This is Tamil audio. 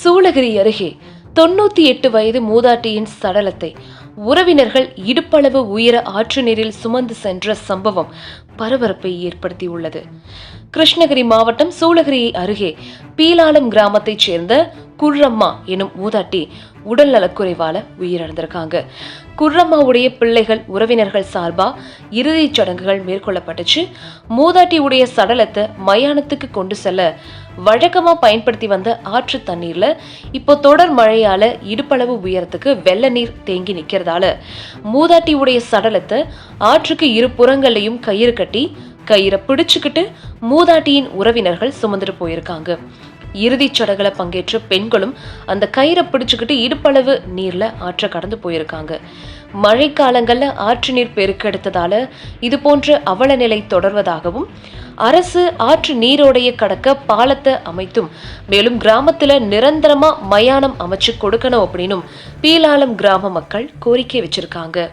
சூளகிரி அருகே தொண்ணூத்தி எட்டு வயது மூதாட்டியின் சடலத்தை உறவினர்கள் இடுப்பளவு உயர ஆற்று நீரில் சுமந்து சென்ற சம்பவம் பரபரப்பை ஏற்படுத்தியுள்ளது. கிருஷ்ணகிரி மாவட்டம் சூளகிரி அருகே பீலாலம் கிராமத்தைச் சேர்ந்த குர்ரம்மா எனும் மூதாட்டி உடல் நலக்குறைவால உயிரிழந்திருக்காங்க. குர்ரம்மாவுடைய பிள்ளைகள் உறவினர்கள் சார்பா இறுதிச் சடங்குகள் மேற்கொள்ளப்பட்டுச்சு. மூதாட்டி உடைய சடலத்தை மயானத்துக்கு கொண்டு செல்ல வழக்கமா பயன்படுத்தி வந்த ஆற்று தண்ணீர்ல இப்போ தொடர் மழையால இடுப்பளவு உயரத்துக்கு வெள்ள நீர் தேங்கி நிக்கிறதால மூதாட்டி உடைய சடலத்தை ஆற்றுக்கு இரு புறங்களையும் கயிறு கட்டி கயிறை பிடிச்சுக்கிட்டு மூதாட்டியின் உறவினர்கள் சுமந்துட்டு போயிருக்காங்க. இறுதிச் சடங்குல பங்கேற்ற பெண்களும் அந்த கயிறை பிடிச்சுக்கிட்டு இடுப்பளவு நீர்ல ஆற்ற கடந்து போயிருக்காங்க. மழைக்காலங்கள்ல ஆற்று நீர் பெருக்கெடுத்ததால இது போன்ற அவல நிலை தொடர்வதாகவும் அரசு ஆற்று நீரோடைய கடக்க பாலத்தை அமைத்தும் மேலும் கிராமத்துல நிரந்தரமா மயானம் அமைச்சு கொடுக்கணும் அப்படின்னும் பீலாலம் கிராம மக்கள் கோரிக்கை வச்சிருக்காங்க.